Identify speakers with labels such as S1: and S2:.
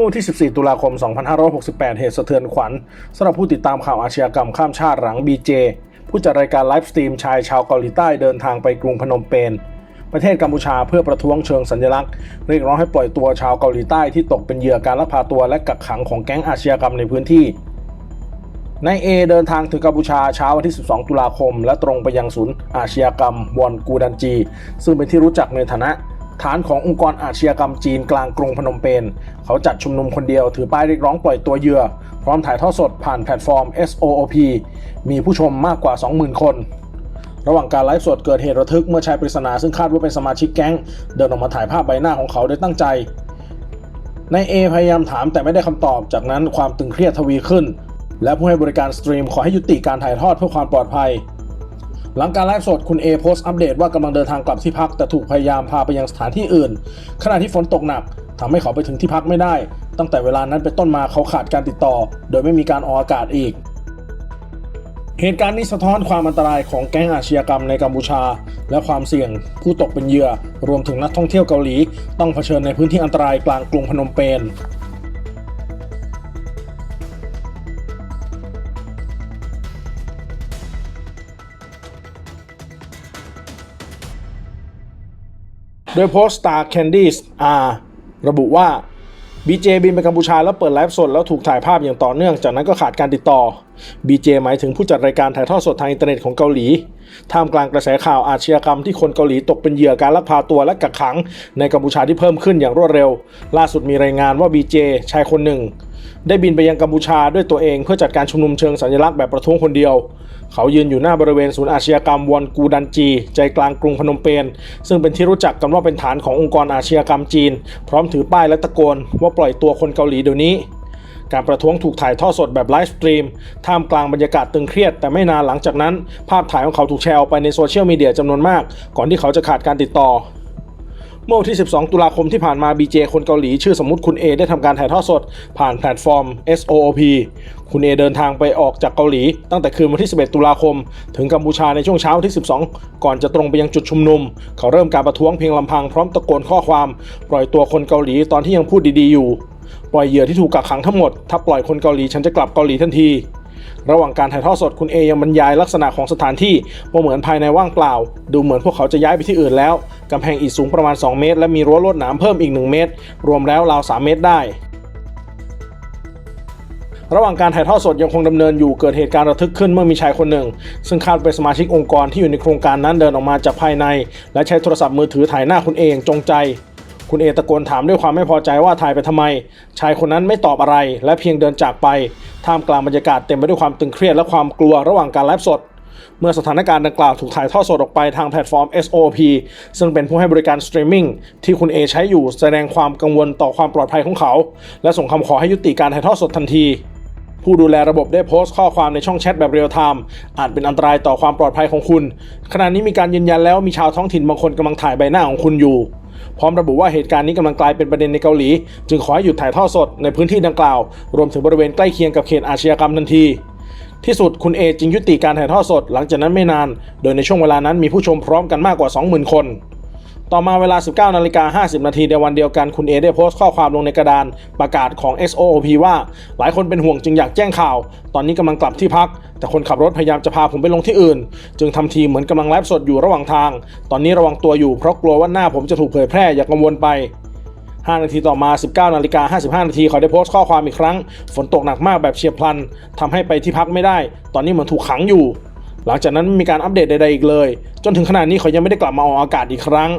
S1: มื่อวันที่ 14 ตุลาคม 2568 เหตุสะเทือนขวัญสำหรับผู้ติดตามข่าวอาชญากรรมข้ามชาติหลัง BJ ผู้จัดรายการไลฟ์สตรีมชายชาวเกาหลีใต้เดินทางไปกรุงพนมเปญประเทศกัมพูชาเพื่อประท้วงเชิงสัญลักษณ์เรียกร้องให้ปล่อยตัวชาวเกาหลีใต้ที่ตกเป็นเหยื่อการลักพาตัวและกักขังของแก๊งอาชญากรรมในพื้นที่นายเอเดินทางถึงกัมพูชาเช้าวันที่ 12 ตุลาคม และตรงไปยังศูนย์อาชญากรรมวอนกูดันจี ซึ่งเป็นที่รู้จักในฐานะ ฐานขององค์กรอาชญากรรมจีนกลางกรุงพนมเปญเขาจัดชุมนุมคนเดียวถือป้ายเรียกร้องปล่อยตัวเหยื่อ พร้อมถ่ายทอดสดผ่านแพลตฟอร์ม SOOP มีผู้ชมมากกว่า 20,000 คน ระหว่างการไลฟ์สดเกิดเหตุระทึกเมื่อชายปริศนาซึ่งคาดว่าเป็นสมาชิกแก๊ง เดินออกมาถ่ายภาพใบหน้าของเขาโดยตั้งใจนายเอพยายามถามแต่ไม่ได้คำตอบ จากนั้นความตึงเครียดทวีขึ้น และผู้ให้บริการสตรีมขอให้ยุติการถ่ายทอดเพื่อความปลอดภัย หลังการไลฟ์สดคุณเอโพสต์อัปเดตว่ากำลังเดินทางกลับที่พักแต่ถูกพยายามพาไปยังสถานที่อื่น ขณะที่ฝนตกหนักทำให้เขาไปถึงที่พักไม่ได้ ตั้งแต่เวลานั้นเป็นต้นมาเขาขาดการติดต่อ โดยไม่มีการออกอากาศอีก เหตุการณ์นี้สะท้อนความอันตรายของแก๊งอาชญากรรมในกัมพูชา และความเสี่ยงผู้ตกเป็นเหยื่อ รวมถึงนักท่องเที่ยวเกาหลี ต้องเผชิญในพื้นที่อันตรายกลางกรุงพนมเปญ โดยโพสต์ Star Candies R ระบุว่า BJ บินไปกัมพูชาแล้วเปิดไลฟ์สดแล้วถูกถ่ายภาพอย่างต่อเนื่อง จากนั้นก็ขาดการติดต่อ BJ หมายถึงผู้จัดรายการถ่ายทอดสดทางอินเทอร์เน็ตของเกาหลี ท่ามกลางกระแสข่าวอาชญากรรมที่คนเกาหลีตกเป็นเหยื่อการลักพาตัวและกักขัง ในกัมพูชาที่เพิ่มขึ้นอย่างรวดเร็ว ล่าสุดมีรายงานว่า BJ ชายคนหนึ่ง ได้บินไปยังกัมพูชาด้วยตัวเองเพื่อจัดการชุมนุมเชิงสัญลักษณ์แบบประท้วงคนเดียว เขายืนอยู่หน้าบริเวณศูนย์อาชญากรรมวอนกูดันจี ใจกลางกรุงพนมเปญซึ่งเป็นที่รู้จักกันว่าเป็นฐานขององค์กรอาชญากรรมจีน พร้อมถือป้ายและตะโกน ว่าปล่อยตัวคนเกาหลีเดี๋ยวนี้การประท้วงถูกถ่ายทอดสดแบบไลฟ์สตรีม ท่ามกลางบรรยากาศตึงเครียด แต่ไม่นานหลังจากนั้น ภาพถ่ายของเขาถูกแชร์ออกไปในโซเชียลมีเดียจำนวนมาก ก่อนที่เขาจะขาดการติดต่อ เมื่อวันที่ 12 ตุลาคมที่ผ่านมา BJ คนเกาหลีชื่อสมมุติคุณ A ได้ทำการถ่ายทอดสด ผ่านแพลตฟอร์ม SOOP คุณ A เดินทางไปออกจากเกาหลี ตั้งแต่คืนวันที่ 11 ตุลาคม ถึงกัมพูชาในช่วงเช้าที่ 12 ก่อนจะตรงไปยังจุดชุมนุม เขาเริ่มการประท้วงเพียงลำพังพร้อมตะโกนข้อความ ปล่อยตัวคนเกาหลีตอนที่ยังพูดดีๆอยู่ ปล่อยเหยื่อที่ถูกกักขังทั้งหมด ถ้าปล่อยคนเกาหลีฉันจะกลับเกาหลีทันที ระหว่างการถ่ายทอดสดคุณเอยังบรรยายลักษณะของสถานที่ว่าเหมือนภายในว่างเปล่า ดูเหมือนพวกเขาจะย้ายไปที่อื่นแล้ว กำแพงอิฐสูงประมาณ 2 เมตร และมีรั้วลวดหนามเพิ่มอีก 1 เมตร รวมแล้วราว 3 เมตรได้ ระหว่างการถ่ายทอดสดยังคงดำเนินอยู่เกิดเหตุการณ์ระทึกขึ้นเมื่อมีชายคนหนึ่ง ซึ่งคาดเป็นสมาชิกองค์กรที่อยู่ในโครงการนั้นเดินออกมาจากภายใน และใช้โทรศัพท์มือถือถ่ายหน้าคุณเองจงใจ คุณเอตะโกนถามด้วยความไม่พอใจว่าถ่ายไปทำไม ชายคนนั้นไม่ตอบอะไร และเพียงเดินจากไป ท่ามกลางบรรยากาศเต็มไปด้วยความตึงเครียดและความกลัวระหว่างการไลฟ์สด เมื่อสถานการณ์ดังกล่าวถูกถ่ายทอดสดออกไปทางแพลตฟอร์ม SOP ซึ่งเป็นผู้ให้บริการสตรีมมิ่งที่คุณเอใช้อยู่แสดงความกังวลต่อความปลอดภัยของเขา และส่งคำขอให้ยุติการถ่ายทอดสดทันที ผู้ดูแลระบบได้โพสต์ข้อความในช่องแชทแบบเรียลไทม์อาจเป็นอันตรายต่อความปลอดภัยของคุณ ขณะนี้มีการยืนยันแล้วมีชาวท้องถิ่นบางคนกำลังถ่ายใบหน้าของคุณอยู่ พร้อมระบุว่าเหตุการณ์นี้กำลังกลายเป็นประเด็นในเกาหลี จึงขอให้หยุดถ่ายทอดสดในพื้นที่ดังกล่าว รวมถึงบริเวณใกล้เคียงกับเขตอาชญากรรมทันที ที่สุดคุณเอจึงยุติการถ่ายทอดสด หลังจากนั้นไม่นาน โดยในช่วงเวลานั้นมีผู้ชมพร้อมกันมากกว่า 20,000 คน ต่อมาเวลา 19นาฬิกา50 นาทีในวันเดียวกันคุณเอได้โพสต์ข้อความลงในกระดานประกาศของ SOOP ว่า หลายคนเป็นห่วงจึงอยากแจ้งข่าว ตอนนี้กำลังกลับที่พัก แต่คนขับรถพยายามจะพาผมไปลงที่อื่น จึงทำทีเหมือนกำลังไลฟ์สดอยู่ระหว่างทาง ตอนนี้ระวังตัวอยู่เพราะกลัวว่าหน้าผมจะถูกเผยแพร่อย่ากังวลไป5 นาทีต่อมา 19 นาฬิกา 55 นาที เขาได้โพสต์ข้อความอีกครั้ง ฝนตกหนักมากแบบเฉียบพลันทำให้ไปที่พักไม่ได้ ตอนนี้เหมือนถูกขังอยู่ หลังจากนั้นไม่มีการอัปเดตใดๆอีกเลย จนถึงขณะนี้เขายังไม่ได้กลับมาออกอากาศอีกครั้ง